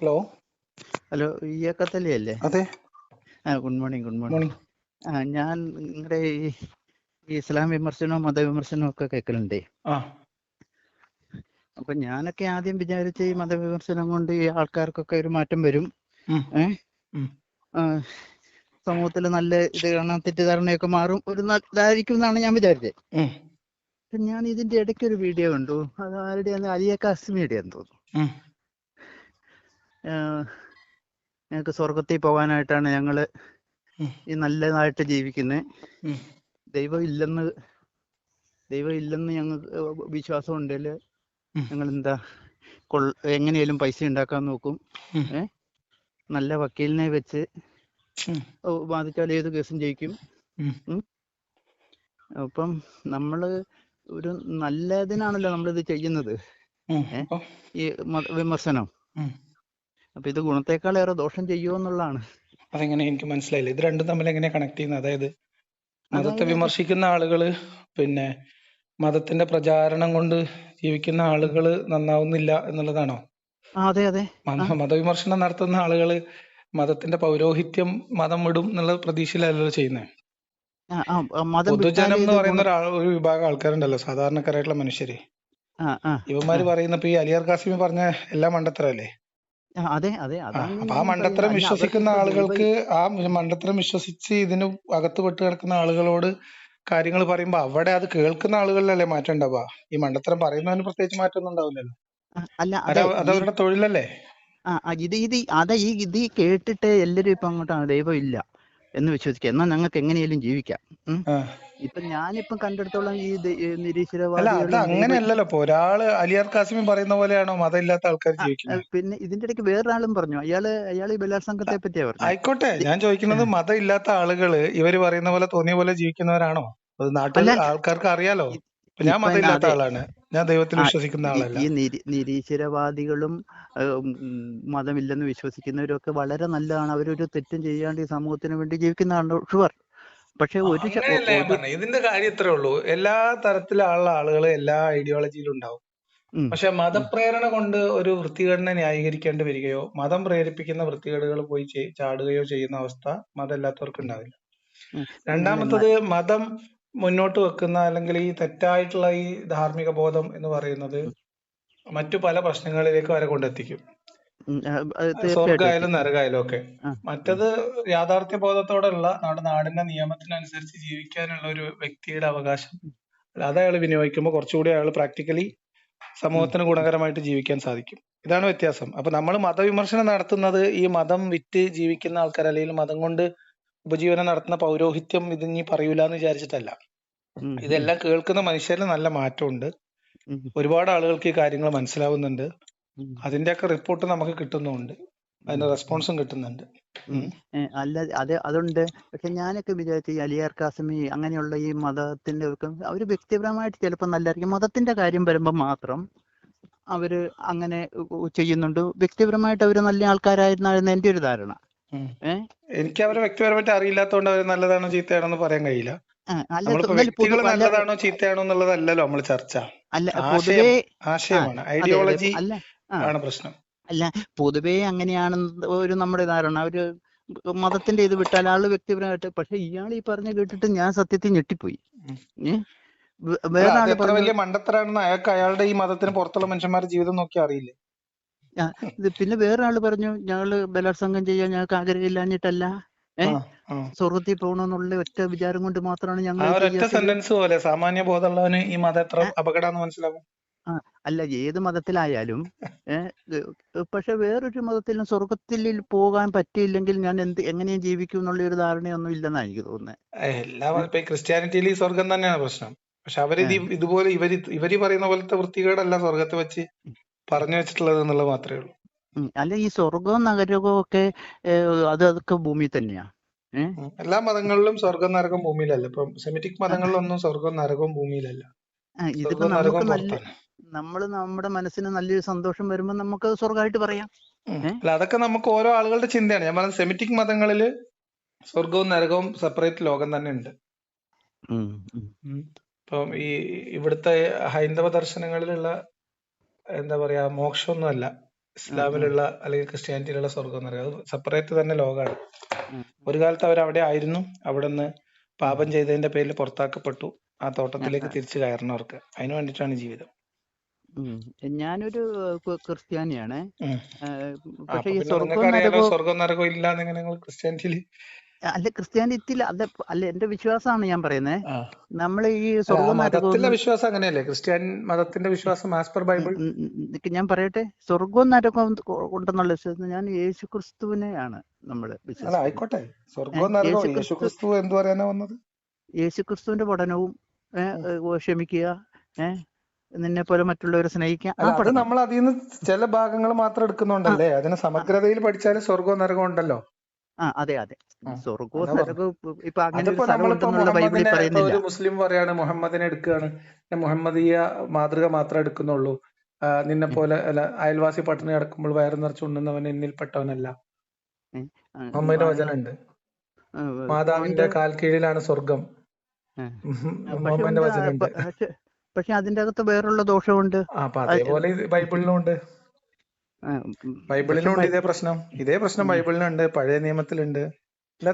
Hello. Hello ഇയാക്കത്തല്ലി അല്ലേ? അതെ. ആ ഗുഡ് മോർണിംഗ് ഗുഡ് മോർണിംഗ്. ആ ഞാൻ നിങ്ങളുടെ ഈ ഇസ്ലാം വിമർശനവും മതവിമർശനവും ഒക്കെ കേൾക്കലുണ്ട് അപ്പൊ ഞാനൊക്കെ ആദ്യം വിചാരിച്ച ഈ മതവിമർശനം കൊണ്ട് ഈ ആൾക്കാർക്കൊക്കെ ഒരു മാറ്റം വരും. സമൂഹത്തിൽ നല്ല ഇത് കാണാൻ തെറ്റിദ്ധാരണയൊക്കെ മാറും. ഒരു ഇതായിരിക്കും എന്നാണ് ഞാൻ വിചാരിച്ചത് ഞാൻ ഇതിന്റെ ഇടയ്ക്ക് ഒരു വീഡിയോ കണ്ടു. അത് ആരുടെയാന്ന്? അലിയ കാസ്മിയുടെ തോന്നുന്നു. ഞങ്ങൾക്ക് സ്വർഗത്തിൽ പോകാനായിട്ടാണ് ഞങ്ങൾ ഈ നല്ലതായിട്ട് ജീവിക്കുന്നത്. ദൈവം ഇല്ലെന്ന് ദൈവം ഇല്ലെന്ന് ഞങ്ങൾക്ക് വിശ്വാസം ഉണ്ടെങ്കിൽ. ഞങ്ങൾ എന്താ എങ്ങനെയാലും പൈസ ഉണ്ടാക്കാൻ നോക്കും. നല്ല വക്കീലിനെ വെച്ച് ബാധിച്ചാൽ ഏത് കേസും ജയിക്കും. അപ്പം നമ്മൾ ഒരു നല്ലതിനാണല്ലോ നമ്മളിത് ചെയ്യുന്നത്. ഈ വിമർശനം. അപ്പൊ ഇത് ഗുണത്തെക്കാൾ ഏറെ ദോഷം ചെയ്യുമോ എന്നുള്ളതാണ്. അതെങ്ങനെ എനിക്ക് മനസ്സിലായില്ല. ഇത് രണ്ടും തമ്മിൽ എങ്ങനെ കണക്ട് ചെയ്യുന്നത്? അതായത് മതത്തെ വിമർശിക്കുന്ന ആളുകൾ പിന്നെ മതത്തിന്റെ പ്രചാരണം കൊണ്ട് ജീവിക്കുന്ന ആളുകൾ നന്നാവുന്നില്ല എന്നുള്ളതാണോ? അതെ അതെ. മത- മതവിമർശനം നടത്തുന്ന ആളുകൾ മതത്തിന്റെ പൗരോഹിത്യം മതം വിടും എന്നുള്ള പ്രതീക്ഷയിലല്ലോ ചെയ്യുന്നത് പൊതുജനം എന്ന് പറയുന്ന ഒരാൾ ഒരു വിഭാഗം ആൾക്കാരുണ്ടല്ലോ സാധാരണക്കാരായിട്ടുള്ള മനുഷ്യര്. ഇവന്മാര് പറയുന്ന ഇപ്പൊ ഈ അലിയാർ കാസിമി പറഞ്ഞ എല്ലാം മണ്ടത്തരല്ലേ? അതെ അതെ. അപ്പൊ ആ മണ്ടത്തരം വിശ്വസിക്കുന്ന ആളുകൾക്ക് ആ മണ്ടത്തരം വിശ്വസിച്ച് ഇതിന് അകത്ത് പെട്ട് കിടക്കുന്ന ആളുകളോട് കാര്യങ്ങൾ പറയുമ്പോ അവിടെ അത് കേൾക്കുന്ന ആളുകളിലല്ലേ മാറ്റം ഉണ്ടാവുക? ഈ മണ്ടത്തരം പറയുന്നതിന് പ്രത്യേകിച്ച് മാറ്റമൊന്നും ഉണ്ടാവില്ലല്ലോ. അല്ല അത് അതെ അത് ഈ അവരുടെ തൊഴിലല്ലേ? ആ ഇത് ഇത് അതെ ഈ ഇത് കേട്ടിട്ട് എല്ലാരും ഇപ്പൊ അങ്ങോട്ടാണ്. ദൈവം ഇല്ല. എന്ന് വിശ്വസിക്കുക എന്നാൽ ഞങ്ങൾക്ക് എങ്ങനെയാലും ജീവിക്കാം. ഇപ്പൊ ഞാനിപ്പം കണ്ടിടത്തോളം ഈ നിരീശ്വരവാദി ഈ അല്ല അത് അങ്ങനെ അല്ലല്ലോ അങ്ങനെയല്ലല്ലോ ഇപ്പൊ. ഒരാൾ അലിയാർ കാസിമി പറയുന്ന പോലെയാണോ? മതമില്ലാത്ത ആൾക്കാർ ജീവിക്കുന്നത്? പിന്നെ ഇതിന്റെ ഇടയ്ക്ക് വേറൊരാളും പറഞ്ഞു. അയാൾ അയാൾ ഈ ബലാത്സംഗത്തെ പറ്റിയാ പറഞ്ഞു ആയിക്കോട്ടെ. ഞാൻ ചോദിക്കുന്നത് മതമില്ലാത്ത ആളുകൾ ഇവർ പറയുന്ന പോലെ തോന്നിയ പോലെ ജീവിക്കുന്നവരാണോ അത് നാട്ടിലെ ആൾക്കാർക്ക് അറിയാലോ. ഞാൻ ആളാണ്. ഞാൻ ദൈവത്തിൽ വിശ്വസിക്കുന്ന ഈ ആളല്ല. ഈ നിരീശ്വരവാദികളും മതമില്ലെന്ന് വിശ്വസിക്കുന്നവരും ഒക്കെ വളരെ നല്ലതാണ്. അവരൊരു തെറ്റും ചെയ്യാണ്ട് ഈ സമൂഹത്തിന് വേണ്ടി ജീവിക്കുന്നതാണ് ഷുവർ. പക്ഷെ ഒരു ഇതിന്റെ കാര്യം ഇത്രേ ഉള്ളൂ. എല്ലാ തരത്തിലുള്ള ആളുകൾ എല്ലാ ഐഡിയോളജിയിലും ഉണ്ടാവും. പക്ഷെ മതപ്രേരണ കൊണ്ട് ഒരു വൃത്തികേടിനെ ന്യായീകരിക്കേണ്ടി വരികയോ മതം പ്രേരിപ്പിക്കുന്ന വൃത്തികേടുകൾ പോയി ചാടുകയോ ചെയ്യുന്ന അവസ്ഥ മതമില്ലാത്തവർക്ക് ഉണ്ടാവില്ല. രണ്ടാമത്തത് മതം മുന്നോട്ട് വെക്കുന്ന അല്ലെങ്കിൽ ഈ തെറ്റായിട്ടുള്ള ഈ ധാർമ്മിക ബോധം എന്ന് പറയുന്നത് മറ്റു പല പ്രശ്നങ്ങളിലേക്ക് വരെ കൊണ്ടെത്തിക്കും. സ്വർഗായാലും നരകായാലും ഒക്കെ. മറ്റത് യാഥാർത്ഥ്യ ബോധത്തോടെയുള്ള നമ്മുടെ നാടിന്റെ നിയമത്തിനനുസരിച്ച് ജീവിക്കാനുള്ള ഒരു വ്യക്തിയുടെ അവകാശം. അത് അയാൾ വിനിയോഗിക്കുമ്പോൾ കുറച്ചുകൂടി അയാൾ പ്രാക്ടിക്കലി സമൂഹത്തിന് ഗുണകരമായിട്ട് ജീവിക്കാൻ സാധിക്കും. ഇതാണ് വ്യത്യാസം. അപ്പൊ നമ്മൾ മതവിമർശനം നടത്തുന്നത് ഈ മതം വിറ്റ് ജീവിക്കുന്ന ആൾക്കാർ അല്ലെങ്കിൽ മതം കൊണ്ട് ഉപജീവനം നടത്തുന്ന പൗരോഹിത്യം ഇത് ഇനി പറയൂല എന്ന് വിചാരിച്ചിട്ടല്ല ഇതെല്ലാം കേൾക്കുന്ന മനുഷ്യരിൽ നല്ല മാറ്റമുണ്ട്. ഒരുപാട് ആളുകൾക്ക് ഈ കാര്യങ്ങൾ മനസ്സിലാവുന്നുണ്ട്. അതിന്റെ അതിന്റെയൊക്കെ റിപ്പോർട്ട് നമുക്ക് കിട്ടുന്നുണ്ട്. അതിന്റെ റെസ്പോൺസും കിട്ടുന്നുണ്ട്. അല്ല അത് അതുണ്ട്. പക്ഷെ ഞാനൊക്കെ വിചാരിച്ചു ഈ അലിയാർ കാസമി അങ്ങനെയുള്ള ഈ മതത്തിന്റെ ഒക്കെ അവർ വ്യക്തിപരമായിട്ട് ചിലപ്പോൾ നല്ലതായിരിക്കും. മതത്തിന്റെ കാര്യം വരുമ്പോൾ മാത്രം അവർ അങ്ങനെ ചെയ്യുന്നുണ്ട്. വ്യക്തിപരമായിട്ട് അവർ നല്ല ആൾക്കാരായിരുന്നായിരുന്നു എന്റെ ഒരു ധാരണ. എനിക്ക് അവരെ വ്യക്തിപരമായിട്ട് അറിയില്ലാത്തതുകൊണ്ട് അവർ നല്ലതാണോ ചീത്തയാണോ എന്ന് പറയാൻ കഴിയില്ല. വ്യക്തികൾ നല്ലതാണോ ചീത്തയാണോ എന്നുള്ളതല്ലല്ലോ നമ്മൾ ചർച്ച. അല്ല ആശയം പൊതുവേ ആശയമാണ്. ഐഡിയോളജി അല്ല ആണ് പ്രശ്നം. അല്ല പൊതുവേ അങ്ങനെയാണെന്ന് ഒരു നമ്മുടെ ധാരണ. ഒരു മതത്തിന്റെ ഇത് വിട്ടാൽ ആൾ വ്യക്തിപരമായിട്ട് പക്ഷെ ഇയാൾ ഈ പറഞ്ഞ കേട്ടിട്ട് ഞാൻ സത്യത്തിൽ ഞെട്ടിപ്പോയി. വേറെ വലിയ മണ്ടത്തരാണെന്ന് അയാൾക്ക് അയാളുടെ ഈ മതത്തിന് പുറത്തുള്ള മനുഷ്യന്മാരുടെ ജീവിതം നോക്കി അറിയില്ലേ? പിന്നെ വേറെ ആൾ പറഞ്ഞു ഞങ്ങൾ ബലാത്സംഗം ചെയ്യാൻ ഞങ്ങൾക്ക് ആഗ്രഹമില്ലാഞ്ഞിട്ടല്ല. ഏ? ആ ആ. സ്വർഗത്തിൽ പോകണമെന്നുള്ള ഒറ്റ വിചാരം കൊണ്ട് മാത്രമാണ് ഞങ്ങൾ സെന്റൻസ് പോലെ സാമാന്യ ബോധമുള്ളവന് ഈ മതം എത്ര അപകടമാണെന്ന് മനസ്സിലാവും? അല്ല ഏത് മതത്തിലായാലും ഏഹ് പക്ഷെ വേറൊരു മതത്തിലും സ്വർഗത്തിൽ പോകാൻ പറ്റിയില്ലെങ്കിൽ ഞാൻ എന്ത് എങ്ങനെയും ജീവിക്കും എന്നുള്ള ഒരു ധാരണയൊന്നും ഇല്ലെന്നാണ് എനിക്ക് തോന്നുന്നത് എല്ലാ ക്രിസ്ത്യാനിറ്റിയിൽ ഈ സ്വർഗം തന്നെയാണ് പ്രശ്നം. പക്ഷെ അവർ ഇതുപോലെ ഇവർ ഇവർ പറയുന്ന പോലത്തെ വൃത്തികേടല്ല സ്വർഗത്തെ വെച്ച്. പറഞ്ഞു വെച്ചിട്ടുള്ളത് എന്നുള്ളത് മാത്രമേ ഉള്ളൂ. അല്ല ഈ സ്വർഗവും നരകവും ഒക്കെ അത് അതൊക്കെ ഭൂമി തന്നെയാ? എല്ലാ മതങ്ങളിലും സ്വർഗം നരകം ഭൂമിയിലല്ല. ഇപ്പൊ സെമിറ്റിക് മതങ്ങളിലൊന്നും സ്വർഗം നരകവും ഭൂമിയിലല്ല. ഇതിപ്പോ നമുക്ക് നല്ല നമ്മൾ നമ്മുടെ മനസ്സിന് നല്ലൊരു സന്തോഷം വരുമ്പോൾ നമുക്ക് സ്വർഗമായിട്ട് പറയാം. അല്ല അതൊക്കെ നമുക്ക് ഓരോ ആളുകളുടെ ചിന്തയാണ്. ഞാൻ പറഞ്ഞ സെമിറ്റിക് മതങ്ങളിൽ സ്വർഗവും നരകവും സെപ്പറേറ്റ് ലോകം തന്നെ ഉണ്ട്. ഇപ്പം ഈ ഇവിടുത്തെ ഹൈന്ദവ ദർശനങ്ങളിലുള്ള എന്താ പറയാ മോക്ഷമൊന്നുമല്ല. ഇസ്ലാമിലുള്ള അല്ലെങ്കിൽ ക്രിസ്ത്യാനിറ്റിയിലുള്ള സ്വർഗം നരകം അത് സെപ്പറേറ്റ് തന്നെ ലോകമാണ്. ഒരു കാലത്ത് അവർ അവിടെ ആയിരുന്നു അവിടെ നിന്ന് പാപം ചെയ്തതിന്റെ പേരിൽ പുറത്താക്കപ്പെട്ടു. ആ തോട്ടത്തിലേക്ക് തിരിച്ചു കയറണം അവർക്ക് അതിനു വേണ്ടിയിട്ടാണ് ജീവിതം. ഞാനൊരു ക്രിസ്ത്യാനിയാണ്. പക്ഷേ സ്വർഗം നരകവും ഇല്ല നിങ്ങൾ ക്രിസ്ത്യാനിറ്റിയിൽ അല്ല ക്രിസ്ത്യാനിറ്റിയിൽ അത് അല്ല എന്റെ വിശ്വാസമാണ് ഞാൻ പറയുന്നത് നമ്മൾ ഈ സ്വർഗം വിശ്വാസം അങ്ങനെയല്ലേ? ക്രിസ്ത്യൻ മതത്തിന്റെ വിശ്വാസം ആസ് പെർ ബൈബിൾ ഞാൻ പറയട്ടെ? സ്വർഗവും നരകവും ഉണ്ടെന്നുള്ള വിശ്വാസം ഞാൻ യേശു ക്രിസ്തുവിനെയാണ് നമ്മൾ അല്ല ആയിക്കോട്ടെ. സ്വർഗവും നരകവും. യേശു ക്രിസ്തു എന്ത് പറയാനാ വന്നത്? യേശു ക്രിസ്തുവിന്റെ പഠനവും ക്ഷമിക്കുക ഏഹ് നിന്നെ പോലെ മറ്റുള്ളവരെ സ്നേഹിക്കാം അത് നമ്മൾ അതിൽ നിന്ന് ചില ഭാഗങ്ങൾ മാത്രം എടുക്കുന്നുണ്ടല്ലേ? അതിന് സമഗ്രതയിൽ പഠിച്ചാൽ സ്വർഗവും നരകവും ഉണ്ടല്ലോ. ആ അതെ അതെ. സ്വർഗോ. നരകവും ഇപ്പൊ- അങ്ങനെ ഒരു അതിപ്പോ സ്ഥലം നമ്മളിപ്പോ ഉണ്ടെന്നുള്ള ബൈബിളിൽ പറയുന്നില്ല. മുസ്ലിം പറയാണ് മുഹമ്മദിനെ എടുക്കുകയാണ്. മുഹമ്മദീയ മാതൃക മാത്രം എടുക്കുന്നുള്ളൂ. നിന്നെ പോലെ അല്ല അയൽവാസി പട്ടിണി കിടക്കുമ്പോൾ വയറ് നിറച്ച് ഉണ്ണുന്നവൻ എന്നിൽപ്പെട്ടവനല്ല. മുഹമ്മദിന്റെ ആ, മാതാവിന്റെ കാൽ കീഴിലാണ് സ്വർഗം മുഹമ്മദിന്റെ പ- പക്ഷെ അതിന്റെ അകത്ത് വേറുള്ള ദോഷമുണ്ട്. അതേപോലെ ബൈബിളിലും ഉണ്ട്. ആ, ഉം, പക്ഷെ ബൈബിളിലും ഉണ്ട് ബൈ- ഇതേ പ്രശ്നം. ഇതേ പ്രശ്നം ബൈബിളിലുണ്ട് ബൈബിളിനുണ്ട് പഴയ നിയമത്തിലുണ്ട്.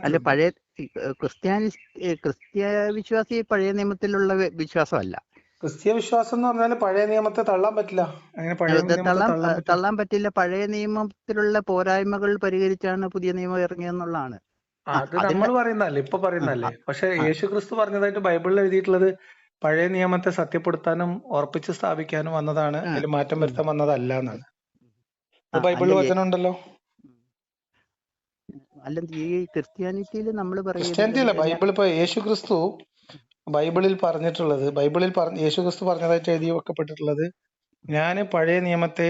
അല്ല പഴയ ക്രിസ്ത്യാനി ക്രിസ്ത്യ വിശ്വാസി പഴയ നിയമത്തിലുള്ള വിശ്വാസമല്ല. ക്രിസ്ത്യ വിശ്വാസം എന്ന് പറഞ്ഞാൽ പഴയ നിയമത്തെ തള്ളാൻ പറ്റില്ല. അങ്ങനെ പഴയ തള്ളാൻ പറ്റില്ല. പഴയ നിയമത്തിലുള്ള പോരായ്മകൾ പരിഹരിച്ചാണ് പുതിയ നിയമം ഇറങ്ങിയെന്നുള്ളതാണ് അത് നമ്മൾ പറയുന്നതല്ലേ ഇപ്പൊ പറയുന്നതല്ലേ. പക്ഷെ യേശു ക്രിസ്തു പറഞ്ഞതായിട്ട് ബൈബിളിൽ എഴുതിയിട്ടുള്ളത് പഴയ നിയമത്തെ സത്യപ്പെടുത്താനും ഉറപ്പിച്ച് സ്ഥാപിക്കാനും വന്നതാണ്. അതിൽ മാറ്റം വരുത്താൻ വന്നതല്ല എന്നാണ്. ബൈബിളിൽ അല്ല വചനം ഉണ്ടല്ലോ അല്ല ഈ ക്രിസ്ത്യാനിറ്റിയിൽ നമ്മൾ ക്രിസ്ത്യാനിറ്റി അല്ല പറയുന്നത് ബൈബിൾ ഇപ്പൊ യേശു ക്രിസ്തു ബൈബിളിൽ പറഞ്ഞിട്ടുള്ളത് ബൈബിളിൽ പറഞ്ഞ യേശു ക്രിസ്തു പറഞ്ഞതായിട്ട് എഴുതി വെക്കപ്പെട്ടിട്ടുള്ളത് ഞാൻ പഴയ നിയമത്തെ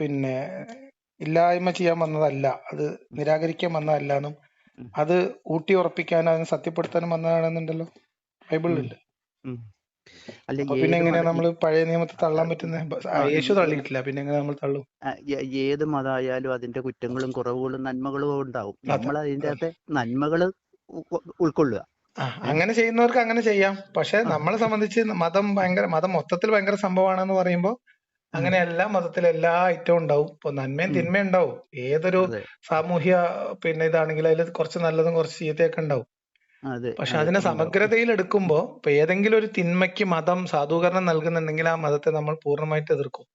പിന്നെ ഇല്ലായ്മ ചെയ്യാൻ വന്നതല്ല അത് നിരാകരിക്കാൻ വന്നതല്ല എന്നും അത് ഊട്ടി ഉറപ്പിക്കാനും അതിനെ സത്യപ്പെടുത്താനും വന്നതാണെന്നുണ്ടല്ലോ. ബൈബിളിലുണ്ട് അല്ല അപ്പൊ പിന്നെ ഏത് എങ്ങനെയാ നമ്മൾ പഴയ നിയമത്തെ തള്ളാൻ പറ്റുന്നത് യേശു തള്ളിയിട്ടില്ല പിന്നെ എങ്ങനെ നമ്മൾ തള്ളും? ഏത് മതമായാലും അതിന്റെ കുറ്റങ്ങളും കുറവുകളും നന്മകളും ഉണ്ടാവും. നമ്മൾ അതിന്റെ അതെ. അകത്തെ നന്മകൾ ഉൾക്കൊള്ളുക. അങ്ങനെ ചെയ്യുന്നവർക്ക് അങ്ങനെ ചെയ്യാം. പക്ഷെ നമ്മളെ സംബന്ധിച്ച് മതം ഭയങ്കര മതം മൊത്തത്തിൽ ഭയങ്കര സംഭവമാണെന്ന് പറയുമ്പോൾ അങ്ങനെ എല്ലാ മതത്തിൽ എല്ലാ ഐറ്റവും ഉണ്ടാവും. ഇപ്പൊ നന്മയും തിന്മയും ഉണ്ടാവും. ഏതൊരു സാമൂഹ്യ പിന്നെ ഇതാണെങ്കിൽ അതിൽ കുറച്ച് നല്ലതും കുറച്ച് ചീത്തയൊക്കെ ഉണ്ടാവും. പക്ഷെ അതെ. അതിനെ സമഗ്രതയിൽ എടുക്കുമ്പോൾ ഇപ്പൊ ഏതെങ്കിലും ഒരു തിന്മയ്ക്ക് മതം സാധൂകരണം നൽകുന്നുണ്ടെങ്കിൽ ആ മതത്തെ നമ്മൾ പൂർണമായിട്ട് എതിർക്കും.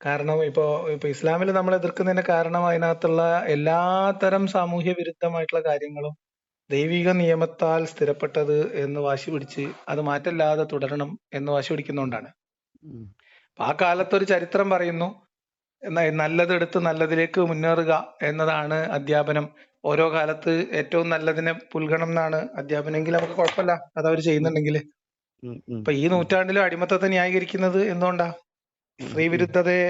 കാരണം ഇപ്പോ ഇപ്പൊ ഇസ്ലാമിൽ നമ്മൾ എതിർക്കുന്നതിന്റെ കാരണം അതിനകത്തുള്ള എല്ലാത്തരം സാമൂഹ്യ വിരുദ്ധമായിട്ടുള്ള കാര്യങ്ങളും ദൈവിക നിയമത്താൽ സ്ഥിരപ്പെട്ടത് എന്ന് വാശി പിടിച്ച് അത് മാറ്റല്ലാതെ തുടരണം എന്ന് വാശി പിടിക്കുന്നതുകൊണ്ടാണ് അപ്പൊ ആ കാലത്തൊരു ചരിത്രം പറയുന്നു നല്ലതെടുത്ത് നല്ലതിലേക്ക് മുന്നേറുക എന്നതാണ് അധ്യാപനം. ഓരോ കാലത്ത് ഏറ്റവും നല്ലതിനെ പുൽഗണം എന്നാണ് അധ്യാപനെങ്കിൽ നമുക്ക് കുഴപ്പമില്ല. അത് അവർ ചെയ്യുന്നുണ്ടെങ്കിൽ. ഇപ്പൊ ഈ നൂറ്റാണ്ടിൽ നൂറ്റാണ്ടിലും അടിമത്തത്തെ ന്യായീകരിക്കുന്നത് എന്തുകൊണ്ടാ? സ്ത്രീ വിരുദ്ധതയെ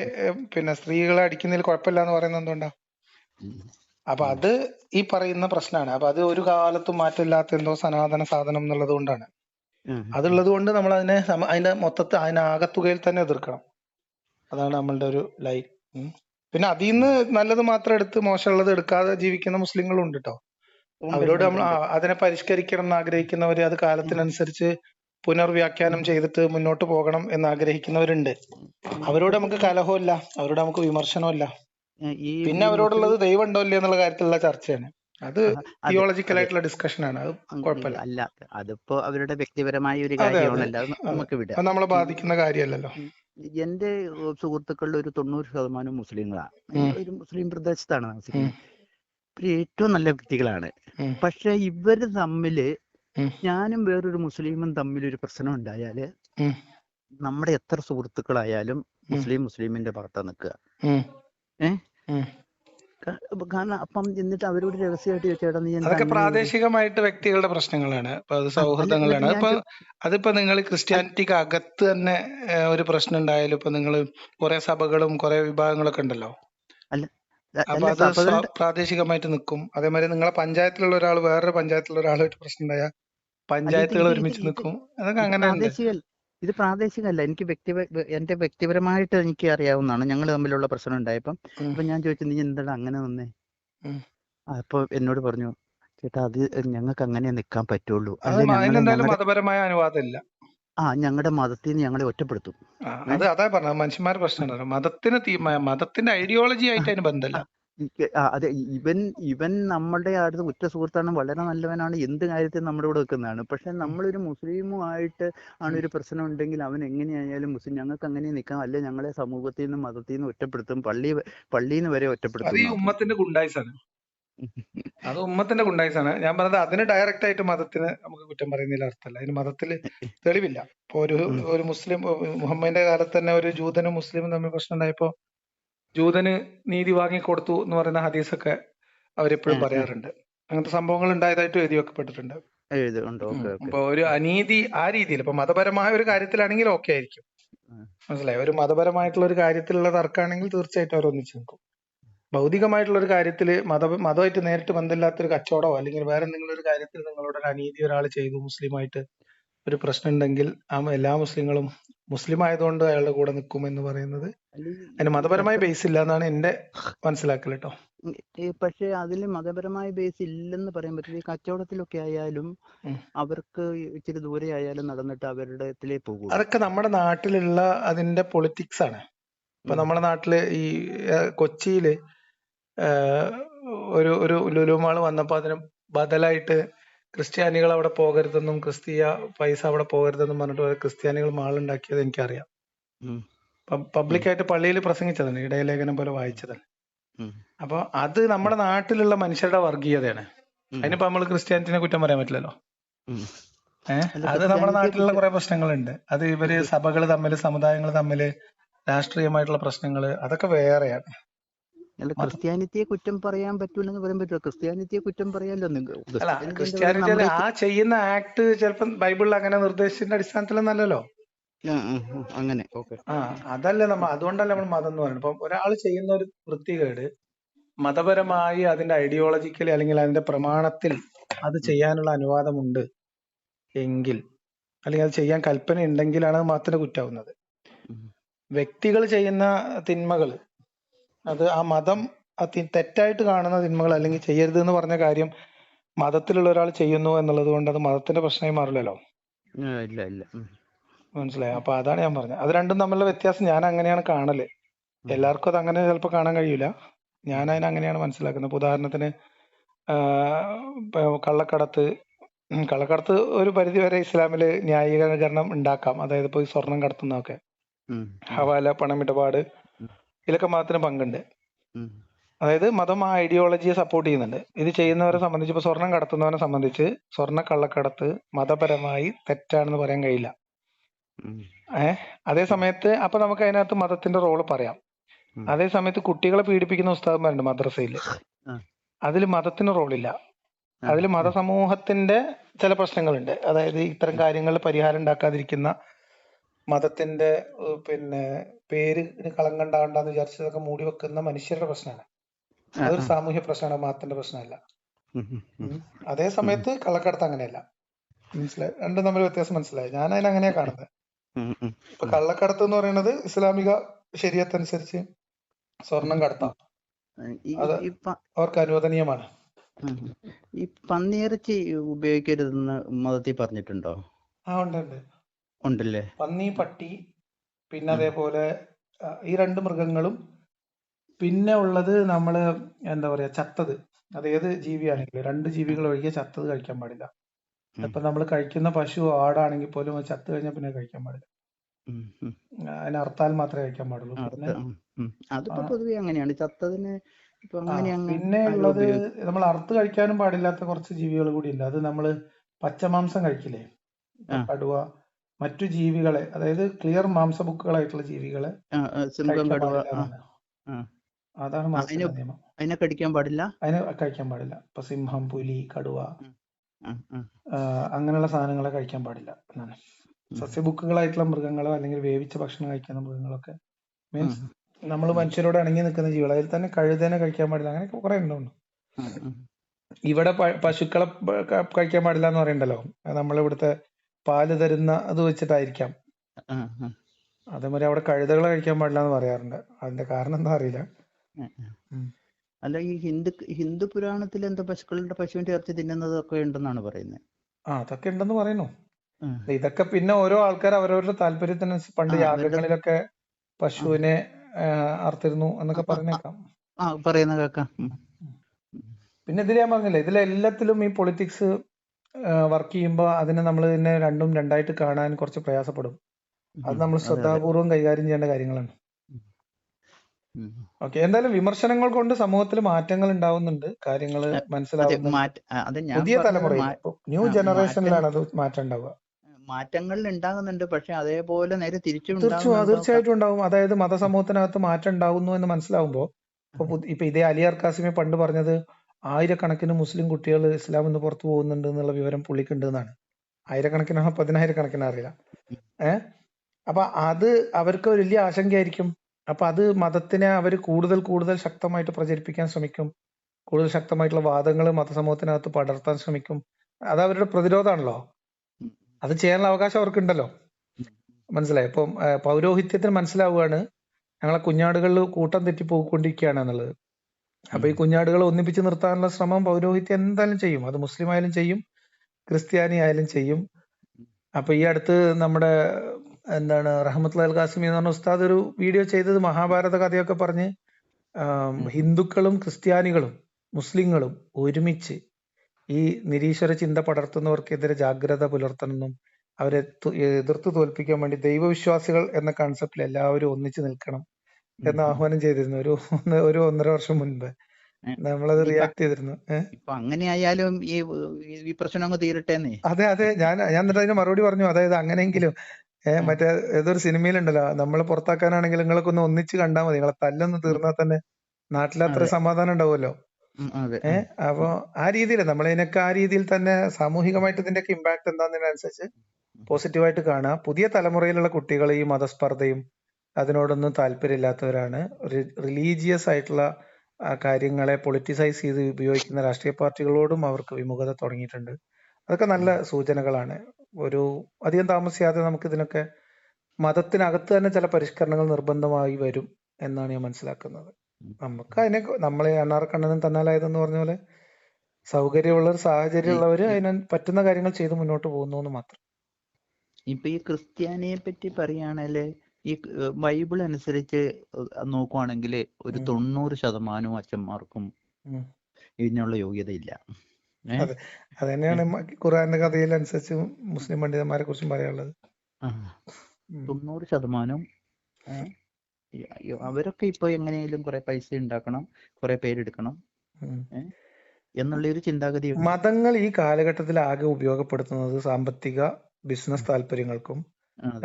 പിന്നെ സ്ത്രീകളെ അടിക്കുന്നതിൽ കുഴപ്പമില്ല എന്ന് പറയുന്നത് എന്തുകൊണ്ടാ? അപ്പൊ അത് ഈ പറയുന്ന പ്രശ്നമാണ്. അപ്പൊ അത് ഒരു കാലത്തും മാറ്റമില്ലാത്ത എന്തോ സനാതന സാധനം എന്നുള്ളത് കൊണ്ടാണ്. അതുള്ളത് കൊണ്ട് നമ്മൾ അതിനെ അതിന്റെ മൊത്തത്തിൽ അതിനെ ആകത്തുകയിൽ തന്നെ എതിർക്കണം. അതാണ് നമ്മളുടെ ഒരു ലൈൻ. പിന്നെ അതിൽ നിന്ന് നല്ലത് മാത്രം എടുത്ത് മോശമുള്ളത് എടുക്കാതെ ജീവിക്കുന്ന മുസ്ലിങ്ങളും ഉണ്ട് കേട്ടോ അവരോട് നമ്മൾ അതിനെ പരിഷ്കരിക്കണം എന്ന് ആഗ്രഹിക്കുന്നവര് അത് കാലത്തിനനുസരിച്ച് പുനർവ്യാഖ്യാനം ചെയ്തിട്ട് മുന്നോട്ട് പോകണം എന്ന് ആഗ്രഹിക്കുന്നവരുണ്ട്. അവരോട് നമുക്ക് കലഹമില്ല അവരോട് നമുക്ക് വിമർശനമില്ല ഇല്ല പിന്നെ അവരോടുള്ളത് ദൈവം ഉണ്ടോ ഇല്ലേ എന്നുള്ള കാര്യത്തിലുള്ള ചർച്ചയാണ്. അത് തിയോളജിക്കൽ ആയിട്ടുള്ള ഡിസ്കഷൻ ആണ്. അത് കുഴപ്പമില്ല. അല്ല അതിപ്പോ അവരുടെ വ്യക്തിപരമായ ഒരു കാര്യമാണല്ലോ നമുക്ക് വിടാം നമ്മളെ ബാധിക്കുന്ന കാര്യമല്ലല്ലോ. എന്റെ സുഹൃത്തുക്കളിൽ ഒരു തൊണ്ണൂറ് ശതമാനം മുസ്ലിങ്ങളാണ് ഒരു മുസ്ലിം പ്രദേശത്താണ് താമസിക്കുന്നത്. ഇവർ ഏറ്റവും നല്ല വ്യക്തികളാണ്. പക്ഷെ ഇവർ തമ്മിൽ ഞാനും വേറൊരു മുസ്ലിമും തമ്മിൽ ഒരു പ്രശ്നം ഉണ്ടായാൽ നമ്മുടെ എത്ര സുഹൃത്തുക്കളായാലും മുസ്ലിം മുസ്ലിമിന്റെ ഭാഗത്താ നിൽക്കുക. ഏഹ്. കാരണം അപ്പം എന്നിട്ട് അവരോട് രഹസ്യമായിട്ട് ചോദിച്ചേട്ടാ നീ അതൊക്കെ പ്രാദേശികമായിട്ട് വ്യക്തികളുടെ പ്രശ്നങ്ങളാണ്. അത് സൗഹൃദങ്ങളാണ്. അപ്പൊ അതിപ്പോ നിങ്ങൾ ക്രിസ്ത്യാനിറ്റിക്ക് അകത്ത് തന്നെ ഒരു പ്രശ്നം ഉണ്ടായാലും ഇപ്പൊ നിങ്ങൾ കുറെ സഭകളും കുറെ വിഭാഗങ്ങളൊക്കെ ഉണ്ടല്ലോ. അല്ല അപ്പൊ അത് പ്രാദേശികമായിട്ട് നിൽക്കും അതേമാതിരി നിങ്ങളെ പഞ്ചായത്തിലുള്ള ഒരാൾ വേറൊരു പഞ്ചായത്തിലുള്ള ഒരാളായിട്ട് പ്രശ്നം ഉണ്ടായാൽ പഞ്ചായത്തുകൾ ഒരുമിച്ച് നിൽക്കും അതൊക്കെ അങ്ങനെ ഇത് പ്രാദേശികമല്ല. എനിക്ക് വ്യക്തി എന്റെ വ്യക്തിപരമായിട്ട് എനിക്ക് അറിയാവുന്നതാണ്. ഞങ്ങൾ തമ്മിലുള്ള പ്രശ്നം ഉണ്ടായപ്പം അപ്പൊ ഞാൻ ചോദിച്ചു നീ എന്താണ് അങ്ങനെ നിന്നേ അപ്പോൾ അപ്പൊ എന്നോട് പറഞ്ഞു ചേട്ടാ അത് ഞങ്ങൾക്ക് അങ്ങനെ നിൽക്കാൻ പറ്റുള്ളൂ. മതപരമായ അനുവാദമില്ല. ആ ഞങ്ങളുടെ മതത്തിൽ നിന്ന് ഞങ്ങളെ ഒറ്റപ്പെടുത്തും. അത് അതാ പറഞ്ഞത്. മനുഷ്യന്മാരുടെ പ്രശ്നം മതത്തിന് മതത്തിന്റെ ഐഡിയോളജി ആയിട്ട് അതിന് ബന്ധമില്ല. അതെ ഇവൻ ഇവൻ നമ്മളുടെ അടുത്ത് ഉറ്റ സുഹൃത്താണ് വളരെ നല്ലവനാണ് എന്ത് കാര്യത്തിനും നമ്മുടെ കൂടെ നിൽക്കുന്നതാണ്. പക്ഷെ നമ്മളൊരു മുസ്ലിമുമായിട്ട് ആണ് ഒരു പ്രശ്നം ഉണ്ടെങ്കിൽ അവൻ എങ്ങനെയായാലും മുസ്ലിം ഞങ്ങൾക്ക് അങ്ങനെ നിൽക്കാം അല്ലെ ഞങ്ങളെ സമൂഹത്തിൽ നിന്നും മതത്തിൽ നിന്ന് ഒറ്റപ്പെടുത്തും പള്ളി പള്ളിയിൽ നിന്ന് വരെ ഒറ്റപ്പെടുത്തും അത് ഉമ്മത്തിന്റെ ഗുണ്ടായിസാണ്. ഞാൻ പറഞ്ഞത് അതിന് ഡയറക്റ്റ് ആയിട്ട് മതത്തിന് നമുക്ക് കുറ്റം പറയുന്നതിൽ അർത്ഥമല്ല. അതിന് മതത്തിൽ തെളിവില്ല. ഇപ്പൊ ഒരു ഒരു മുസ്ലിം മുഹമ്മദിന്റെ കാലത്ത് തന്നെ ഒരു ജൂതനും മുസ്ലിമും തമ്മിൽ പ്രശ്നം ഉണ്ടായപ്പോ ജൂതന് നീതി വാങ്ങി കൊടുത്തു എന്ന് പറയുന്ന ഹദീസൊക്കെ അവരെപ്പോഴും. പറയാറുണ്ട്. അങ്ങനത്തെ സംഭവങ്ങൾ ഉണ്ടായതായിട്ട് എഴുതി വെക്കപ്പെട്ടിട്ടുണ്ട് അപ്പൊ ഒരു അനീതി ആ രീതിയിൽ ഇപ്പൊ മതപരമായ ഒരു കാര്യത്തിലാണെങ്കിൽ ഓക്കെ ആയിരിക്കും. മനസ്സിലായി? ഒരു മതപരമായിട്ടുള്ള ഒരു കാര്യത്തിലുള്ള തർക്കമാണെങ്കിൽ തീർച്ചയായിട്ടും അവർ ഒന്നിച്ചു നിൽക്കും. ഭൗതികമായിട്ടുള്ള ഒരു കാര്യത്തിൽ മത മതമായിട്ട് നേരിട്ട് ബന്ധമില്ലാത്ത ഒരു കച്ചവടമോ അല്ലെങ്കിൽ വേറെ എന്തെങ്കിലും ഒരു കാര്യത്തിൽ നിങ്ങളോട് ഒരു അനീതി ഒരാൾ ചെയ്തു മുസ്ലിമായിട്ട് ഒരു പ്രശ്നം ഉണ്ടെങ്കിൽ ആ എല്ലാ മുസ്ലിങ്ങളും മുസ്ലിം ആയതുകൊണ്ട് അയാളുടെ കൂടെ നിൽക്കും എന്ന് പറയുന്നത് അതിന് മതപരമായ ബേസ് ഇല്ല എന്നാണ് എന്റെ മനസ്സിലാക്കൽ കേട്ടോ പക്ഷെ അതിൽ മതപരമായ ബേസ് ഇല്ലെന്ന് പറയാൻ പറ്റില്ല. ഈ കച്ചവടത്തിലൊക്കെ ആയാലും അവർക്ക് ഇച്ചിരി ദൂരെ ആയാലും നടന്നിട്ട് അവരുടെ ഇതിലേ പോകുള്ളൂ അതൊക്കെ നമ്മുടെ നാട്ടിലുള്ള അതിന്റെ പൊളിറ്റിക്സ് ആണ്. ഇപ്പൊ നമ്മുടെ നാട്ടിൽ ഈ കൊച്ചിയിൽ ഒരു ഒരു ലുലുമാൾ വന്നപ്പോ അതിന് ബദലായിട്ട് ക്രിസ്ത്യാനികൾ അവിടെ പോകരുതെന്നും ക്രിസ്തീയ പൈസ അവിടെ പോകരുതെന്നും പറഞ്ഞിട്ട് ക്രിസ്ത്യാനികൾ മാളുണ്ടാക്കിയത് എനിക്കറിയാം. പബ്ലിക്കായിട്ട് പള്ളിയിൽ പ്രസംഗിച്ചതാണ് ഇടയലേഖനം പോലെ വായിച്ചതാണ്. അപ്പൊ അത് നമ്മുടെ നാട്ടിലുള്ള മനുഷ്യരുടെ വർഗീയതയാണ്. അതിനിപ്പോ നമ്മൾ ക്രിസ്ത്യാനിറ്റിനെ കുറ്റം പറയാൻ പറ്റില്ലല്ലോ? ഏഹ് അത് നമ്മുടെ നാട്ടിലുള്ള കുറെ പ്രശ്നങ്ങളുണ്ട്. അത് ഇവർ സഭകൾ തമ്മിൽ സമുദായങ്ങൾ തമ്മിൽ രാഷ്ട്രീയമായിട്ടുള്ള പ്രശ്നങ്ങൾ അതൊക്കെ വേറെയാണ്. അല്ല ക്രിസ്ത്യാനിറ്റിയെ കുറ്റം പറയാൻ പറ്റൂലെന്ന് പറയാൻ പറ്റില്ല ക്രിസ്ത്യാനിറ്റിയെ കുറ്റം പറയാലോ നിങ്ങൾ അല്ല ക്രിസ്ത്യാനിറ്റി ആ ചെയ്യുന്ന ആക്ട് ചിലപ്പോ ബൈബിളിൽ അങ്ങനെ നിർദ്ദേശിച്ചതിന്റെ അടിസ്ഥാനത്തിലൊന്നല്ലല്ലോ? അങ്ങനെ. ആ അതല്ലേ നമ്മ അതുകൊണ്ടല്ല നമ്മൾ മതം എന്ന് പറയുന്നത്. ഇപ്പം ഒരാൾ ചെയ്യുന്ന ഒരു വൃത്തികേട് മതപരമായി അതിന്റെ ഐഡിയോളജിക്കലി അല്ലെങ്കിൽ അതിന്റെ പ്രമാണത്തിൽ അത് ചെയ്യാനുള്ള അനുവാദമുണ്ട് എങ്കിൽ അല്ലെങ്കിൽ അത് ചെയ്യാൻ കൽപ്പന ഉണ്ടെങ്കിലാണ് അത് മതത്തിന് കുറ്റാവുന്നത്. വ്യക്തികൾ ചെയ്യുന്ന തിന്മകൾ അത് ആ മതം അതി തെറ്റായിട്ട് കാണുന്ന തിന്മകൾ അല്ലെങ്കിൽ ചെയ്യരുത് എന്ന് പറഞ്ഞ കാര്യം മതത്തിലുള്ള ഒരാൾ ചെയ്യുന്നു എന്നുള്ളത് കൊണ്ട് അത് മതത്തിന്റെ പ്രശ്നമായി മാറില്ലല്ലോ. ഇല്ല ഇല്ല. മനസ്സിലായോ? അപ്പൊ അതാണ് ഞാൻ പറഞ്ഞത്. അത് രണ്ടും തമ്മിലുള്ള വ്യത്യാസം ഞാൻ അങ്ങനെയാണ് കാണൽ. എല്ലാവർക്കും അത് അങ്ങനെ ചിലപ്പോൾ കാണാൻ കഴിയൂല. ഞാൻ അതിനെ അങ്ങനെയാണ് മനസ്സിലാക്കുന്നത്. ഇപ്പൊ ഉദാഹരണത്തിന് കള്ളക്കടത്ത് കള്ളക്കടത്ത് ഒരു പരിധി വരെ ഇസ്ലാമിൽ ന്യായീകരണം ഉണ്ടാക്കാം. അതായത് ഇപ്പൊ സ്വർണം കടത്തുന്നതൊക്കെ. ഹവാല പണമിടപാട്. ഇതിലൊക്കെ മതത്തിന് പങ്കുണ്ട്. അതായത് മതം ആ ഐഡിയോളജിയെ സപ്പോർട്ട് ചെയ്യുന്നുണ്ട്. ഇത് ചെയ്യുന്നവരെ സംബന്ധിച്ച് ഇപ്പൊ സ്വർണം കടത്തുന്നവരെ സംബന്ധിച്ച് സ്വർണ കള്ളക്കടത്ത് മതപരമായി തെറ്റാണെന്ന് പറയാൻ കഴിയില്ല. ഏഹ് അതേ സമയത്ത് അപ്പൊ നമുക്ക് അതിനകത്ത് മതത്തിന്റെ റോൾ പറയാം. അതേ സമയത്ത് കുട്ടികളെ പീഡിപ്പിക്കുന്ന ഉസ്താദന്മാരുണ്ട് മദ്രസയിൽ അതിൽ മതത്തിന് റോളില്ല. അതിൽ മതസമൂഹത്തിന്റെ ചില പ്രശ്നങ്ങളുണ്ട്. അതായത് ഇത്തരം കാര്യങ്ങളിൽ പരിഹാരം ഉണ്ടാക്കാതിരിക്കുന്ന മതത്തിന്റെ പിന്നെ പേര് കളങ്കം ഉണ്ടാവണ്ടെന്ന് വിചാരിച്ചതൊക്കെ മൂടി വെക്കുന്ന മനുഷ്യരുടെ പ്രശ്നമാണ്. അതൊരു. സാമൂഹ്യ പ്രശ്നമാണ് മതത്തിന്റെ പ്രശ്നമല്ല. അതേ സമയത്ത് കള്ളക്കടത്ത് അങ്ങനെയല്ല. മനസ്സിലായി രണ്ടും തമ്മിൽ വ്യത്യാസം മനസ്സിലായി. ഞാൻ അതിനെ അങ്ങനെയാ കാണുന്നത്. ഇപ്പൊ കള്ളക്കടത്ത് എന്ന് പറയുന്നത് ഇസ്ലാമിക ശരീരത്തനുസരിച്ച് സ്വർണം കടത്താം. അത് അവർക്ക് അനുവദനീയമാണ്. ഈ പന്നിയിറച്ചി ഉപയോഗിക്കരുതെന്ന് മതത്തിൽ പറഞ്ഞിട്ടുണ്ടോ? ആ ഉണ്ട് ഉണ്ട്. ഉണ്ടല്ലേ? പന്നി പട്ടി പിന്നെ അതേപോലെ ഈ രണ്ട് മൃഗങ്ങളും. പിന്നെ ഉള്ളത് നമ്മൾ എന്താ പറയാ ചത്തത്. അത് ഏത് ജീവിയാണെങ്കിലും രണ്ട് ജീവികൾ ഒഴികെ ചത്തത് കഴിക്കാൻ പാടില്ല. ഇപ്പൊ നമ്മൾ കഴിക്കുന്ന പശു ആടാണെങ്കിൽ പോലും അത് ചത്തു കഴിഞ്ഞാൽ പിന്നെ കഴിക്കാൻ പാടില്ല. അതിനർത്താൽ. മാത്രമേ കഴിക്കാൻ പാടുള്ളൂ. അതിപ്പോ പൊതുവെ അങ്ങനെയാണ്. ചത്തതിന് പിന്നെ ഉള്ളത് നമ്മൾ അറുത്ത് കഴിക്കാനും പാടില്ലാത്ത കുറച്ച് ജീവികൾ കൂടി ഉണ്ട് അത് നമ്മൾ പച്ചമാംസം കഴിക്കില്ലേ? കടുവ മറ്റു ജീവികളെ അതായത് ക്ലിയർ മാംസബുക്കുകളായിട്ടുള്ള ജീവികളെ അതാണ് അതിനെ നിയമം. അതിനെ കടിക്കാൻ പാടില്ല? അതിനെ കഴിക്കാൻ പാടില്ല. ഇപ്പൊ സിംഹം പുലി കടുവ അങ്ങനെയുള്ള സാധനങ്ങളെ കഴിക്കാൻ പാടില്ല എന്നാണ്. സസ്യബുക്കുകളായിട്ടുള്ള മൃഗങ്ങളോ അല്ലെങ്കിൽ വേവിച്ച ഭക്ഷണം കഴിക്കുന്ന മൃഗങ്ങളൊക്കെ മീൻസ് നമ്മൾ മനുഷ്യരോട് ഇണങ്ങി നിൽക്കുന്ന ജീവികൾ അതിൽ തന്നെ കഴുതേനെ കഴിക്കാൻ പാടില്ല. അങ്ങനെ കുറെ. ഉം. ഇവിടെ പശുക്കളെ കഴിക്കാൻ പാടില്ല എന്ന് പറയണ്ടല്ലോ. നമ്മളിവിടുത്തെ പാൽ തരുന്ന അത് വെച്ചിട്ടായിരിക്കാം. അതേമാതിരി അവിടെ കഴുതകളെ കഴിക്കാൻ പാടില്ല എന്ന് പറയാറുണ്ട്. അതിന്റെ കാരണം എന്താ അറിയില്ല. അല്ല ഈ ഹിന്ദു ഹിന്ദു പുരാണത്തിൽ എന്താ പശുക്കളുടെ പശുവിന്റെ ഇറച്ചി തിന്നുന്നതൊക്കെ ഉണ്ടെന്നാണ് പറയുന്നത് ആ അതൊക്കെ ഉണ്ടെന്ന് പറയുന്നു. ഇതൊക്കെ പിന്നെ ഓരോ ആൾക്കാർ അവരവരുടെ താല്പര്യത്തിനനുസരിച്ച് പണ്ട് യാഗങ്ങളിലൊക്കെ പശുവിനെ അർത്തിരുന്നു എന്നൊക്കെ പറഞ്ഞേക്കാം. പറയുന്ന കേക്കാം. പിന്നെ ഇതിൽ ഞാൻ പറഞ്ഞില്ലേ ഇതിലെല്ലാത്തിലും ഈ പൊളിറ്റിക്സ് വർക്ക് ചെയ്യുമ്പോൾ അതിനെ നമ്മൾ തന്നെ രണ്ടും രണ്ടായിട്ട് കാണാൻ കുറച്ച് പ്രയാസപ്പെടും. അത് നമ്മൾ. ശ്രദ്ധാപൂർവം കൈകാര്യം ചെയ്യേണ്ട കാര്യങ്ങളാണ്. ഓക്കെ എന്തായാലും വിമർശനങ്ങൾ കൊണ്ട് സമൂഹത്തിൽ മാറ്റങ്ങൾ ഉണ്ടാവുന്നുണ്ട്. കാര്യങ്ങൾ ഞാൻ പുതിയ തലമുറ ന്യൂ ജനറേഷനിലാണ് അത് മാറ്റം ഉണ്ടാവുക. മാറ്റങ്ങളിൽ ഉണ്ടാകുന്നുണ്ട്. പക്ഷെ അതേപോലെ നേരെ തിരിച്ചു തീർച്ചയായിട്ടും ഉണ്ടാവും. അതായത് മതസമൂഹത്തിനകത്ത് മാറ്റം ഉണ്ടാകുന്നു എന്ന് മനസ്സിലാവുമ്പോൾ ഇപ്പൊ ഇപ്പൊ ഇതേ അലി അർക്കാസിമി പണ്ട് പറഞ്ഞത് ആയിരക്കണക്കിന് മുസ്ലിം കുട്ടികൾ ഇസ്ലാം നിന്ന് പുറത്തു പോകുന്നുണ്ട് എന്നുള്ള വിവരം പുള്ളിക്കുണ്ട് എന്നാണ്. ആയിരക്കണക്കിനോ പതിനായിരക്കണക്കിനോ അറിയില്ല. ഏഹ് അപ്പൊ അത് അവർക്ക് വലിയ ആശങ്കയായിരിക്കും. അപ്പൊ അത് മതത്തിനെ അവർ കൂടുതൽ കൂടുതൽ ശക്തമായിട്ട് പ്രചരിപ്പിക്കാൻ ശ്രമിക്കും. കൂടുതൽ ശക്തമായിട്ടുള്ള വാദങ്ങൾ മതസമൂഹത്തിനകത്ത് പടർത്താൻ ശ്രമിക്കും. അത് അവരുടെ പ്രതിരോധമാണല്ലോ. അത് ചെയ്യാനുള്ള അവകാശം അവർക്കുണ്ടല്ലോ. മനസ്സിലായി? ഇപ്പം പൗരോഹിത്യത്തിന് മനസ്സിലാവുകയാണ്. ഞങ്ങളെ കുഞ്ഞാടുകളിൽ കൂട്ടം തെറ്റി പോയിക്കൊണ്ടിരിക്കുകയാണ് എന്നുള്ളത്. അപ്പൊ ഈ കുഞ്ഞാടുകളെ ഒന്നിപ്പിച്ച് നിർത്താനുള്ള ശ്രമം പൗരോഹിത്യം എന്തായാലും ചെയ്യും. അത് മുസ്ലിം ആയാലും ചെയ്യും ക്രിസ്ത്യാനി ആയാലും ചെയ്യും. അപ്പൊ ഈ അടുത്ത് നമ്മുടെ എന്താണ് റഹ്മത്ത് അൽ ഖാസിമി എന്ന് പറഞ്ഞ ഉസ്താദ് ഒരു വീഡിയോ ചെയ്തത് മഹാഭാരത കഥയൊക്കെ പറഞ്ഞ് ഹിന്ദുക്കളും ക്രിസ്ത്യാനികളും മുസ്ലിങ്ങളും ഒരുമിച്ച് ഈ നിരീശ്വര ചിന്ത പടർത്തുന്നവർക്കെതിരെ ജാഗ്രത പുലർത്തണമെന്നും അവരെ എതിർത്ത് തോൽപ്പിക്കാൻ വേണ്ടി ദൈവവിശ്വാസികൾ എന്ന കൺസെപ്റ്റിൽ എല്ലാവരും ഒന്നിച്ചു നിൽക്കണം. എന്ന് ആഹ്വാനം ചെയ്തിരുന്നു. ഒരു ഒരു ഒന്നര വർഷം മുൻപ്. നമ്മളത് റിയാക്ട് ചെയ്തിരുന്നു. ഇപ്പൊ അങ്ങനെയായാലും ഈ ഈ- ഈ പ്രശ്നം അങ്ങ് തീരട്ടെ അതെ അതെ. ഞാൻ ഞാൻ എന്നിട്ട് അതിന് മറുപടി പറഞ്ഞു. അതായത് അങ്ങനെയെങ്കിലും ഏഹ് മറ്റേ ഏതൊരു സിനിമയിലുണ്ടല്ലോ നമ്മളെ പുറത്താക്കാനാണെങ്കിൽ നിങ്ങളൊക്കെ ഒന്ന് ഒന്നിച്ച് കണ്ടാൽ മതി. നിങ്ങളെ തല്ലൊന്ന് തീർന്നാൽ തന്നെ നാട്ടിൽ അത്ര സമാധാനം ഉണ്ടാവുമല്ലോ. ഏഹ് അപ്പൊ ആ രീതിയിൽ നമ്മൾ നമ്മളതിനൊക്കെ ആ രീതിയിൽ തന്നെ സാമൂഹികമായിട്ട് ഇതിന്റെയൊക്കെ ഇമ്പാക്ട് എന്താണെന്നതിനനുസരിച്ച് പോസിറ്റീവായിട്ട് കാണുക. പുതിയ തലമുറയിലുള്ള കുട്ടികൾ ഈ മതസ്പർദ്ധയും അതിനോടൊന്നും താല്പര്യമില്ലാത്തവരാണ്. റിലീജിയസ് ആയിട്ടുള്ള കാര്യങ്ങളെ പൊളിറ്റിസൈസ് ചെയ്ത് ഉപയോഗിക്കുന്ന രാഷ്ട്രീയ പാർട്ടികളോടും അവർക്ക് വിമുഖത തുടങ്ങിയിട്ടുണ്ട്. അതൊക്കെ നല്ല സൂചനകളാണ്. ഒരു അധികം താമസിയാതെ നമുക്ക് ഇതിനൊക്കെ മതത്തിനകത്ത് തന്നെ ചില പരിഷ്കരണങ്ങൾ നിർബന്ധമായി വരും എന്നാണ് ഞാൻ മനസ്സിലാക്കുന്നത്. നമുക്ക് അതിനെ നമ്മളെ അണ്ണാർക്കണ്ണനും തന്നാലായതെന്ന് പറഞ്ഞ പോലെ സൗകര്യമുള്ളവർ സാഹചര്യമുള്ളവർ അതിന് പറ്റുന്ന കാര്യങ്ങൾ ചെയ്ത് മുന്നോട്ട് പോകുന്നു എന്ന് മാത്രം. ഇപ്പൊ ഈ ക്രിസ്ത്യാനിയെ പറ്റി പറയുകയാണെങ്കിൽ ഈ ബൈബിൾ അനുസരിച്ച് നോക്കുവാണെങ്കിൽ ഒരു. തൊണ്ണൂറ് ശതമാനവും അച്ഛന്മാർക്കും. ഇതിനുള്ള യോഗ്യതയില്ല? അതെ തന്നെയാണ് ഖുറാന്റെ കഥയിൽ അനുസരിച്ച് മുസ്ലിം പണ്ഡിതന്മാരെ കുറിച്ചും പറയാനുള്ളത്. തൊണ്ണൂറ് ശതമാനം അവരൊക്കെ ഇപ്പൊ എങ്ങനെയെങ്കിലും കുറെ പൈസ ഉണ്ടാക്കണം കുറെ പേരെടുക്കണം. എന്നുള്ള ഒരു ചിന്താഗതി മതങ്ങൾ ഈ കാലഘട്ടത്തിൽ ആകെ ഉപയോഗപ്പെടുത്തുന്നത് സാമ്പത്തിക ബിസിനസ് താല്പര്യങ്ങൾക്കും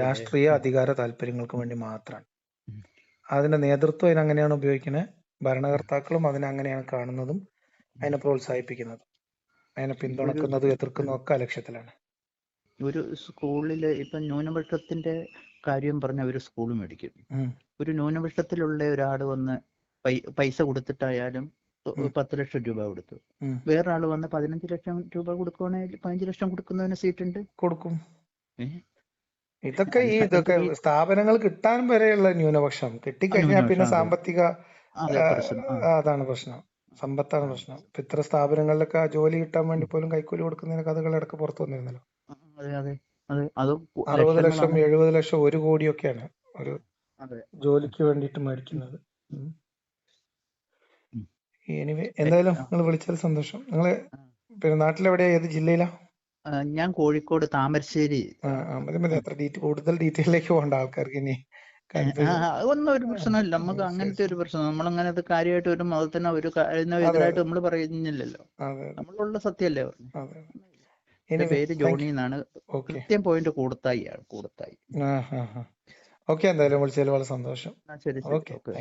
രാഷ്ട്രീയ അധികാര താല്പര്യങ്ങൾക്ക് വേണ്ടി മാത്രമാണ് അതിന്റെ നേതൃത്വം അതിനങ്ങനെയാണ് ഉപയോഗിക്കുന്നത് ഭരണകർത്താക്കളും അതിനങ്ങനെയാണ് കാണുന്നതും അതിനെ പ്രോത്സാഹിപ്പിക്കുന്നതും. അതിനെ പിന്തുണക്കുന്നതും എതിർക്കുന്നതും ഒക്കെ അലക്ഷ്യത്തിലാണ് ലക്ഷ്യത്തിലാണ്. ഒരു സ്കൂളിൽ ഇപ്പൊ ന്യൂനപക്ഷത്തിന്റെ കാര്യം പറഞ്ഞ ഒരു സ്കൂൾ മേടിക്കും. ഒരു ന്യൂനപക്ഷത്തിലുള്ള ഒരാൾ വന്ന് പൈസ കൊടുത്തിട്ടായാലും. പത്ത് ലക്ഷം രൂപ കൊടുത്തു. വേറൊരാൾ വേറൊരാൾ വന്ന് പതിനഞ്ച് ലക്ഷം രൂപ കൊടുക്കുവാണെങ്കിൽ പതിനഞ്ച് ലക്ഷം കൊടുക്കുന്നതിന് സീറ്റ് ഉണ്ട് കൊടുക്കും? ഇതൊക്കെ ഈ ഇതൊക്കെ സ്ഥാപനങ്ങൾ കിട്ടാൻ വരെയുള്ള ന്യൂനപക്ഷം. കിട്ടിക്കഴിഞ്ഞാൽ പിന്നെ സാമ്പത്തിക അതാണ് പ്രശ്നം. സമ്പത്താണ് പ്രശ്നം. ഇപ്പൊ ഇത്ര സ്ഥാപനങ്ങളിലൊക്കെ ജോലി കിട്ടാൻ വേണ്ടി പോലും കൈക്കൂലി കൊടുക്കുന്നതിന് കഥകൾ ഇടയ്ക്ക് പുറത്തു വന്നിരുന്നല്ലോ. അറുപത് ലക്ഷം. എഴുപത് ലക്ഷം ഒരു കോടിയൊക്കെയാണ് ഒരു ജോലിക്ക് വേണ്ടിട്ട് മേടിക്കുന്നത്. എനിവേ എന്തായാലും നിങ്ങൾ വിളിച്ചാൽ സന്തോഷം. നിങ്ങൾ പിന്നെ നാട്ടിലെവിടെയാ? ഏത് ജില്ലയിലാ? ഞാൻ കോഴിക്കോട് താമരശ്ശേരി. കൂടുതൽ ഡീറ്റെയിലേക്ക് പോകേണ്ട ആൾക്കാർക്ക് ഇനി ഒന്നും ഒരു പ്രശ്നമില്ല. നമുക്ക് അങ്ങനത്തെ ഒരു പ്രശ്നം. നമ്മളങ്ങനെ അത് കാര്യമായിട്ട് ഒരു മതത്തിനോ ഒരു എതിരായിട്ട് നമ്മൾ പറയുന്നില്ലല്ലോ. നമ്മളുള്ള സത്യമല്ലേ പറഞ്ഞു എന്റെ പേര് ജോണി എന്നാണ്. കൃത്യം പോയിന്റ് കൂടത്തായി ആണ് കൂടത്തായി. ഓക്കെ എന്തായാലും വിളിച്ചതിൽ വളരെ സന്തോഷം. ശരി ശരി. ഓക്കെ.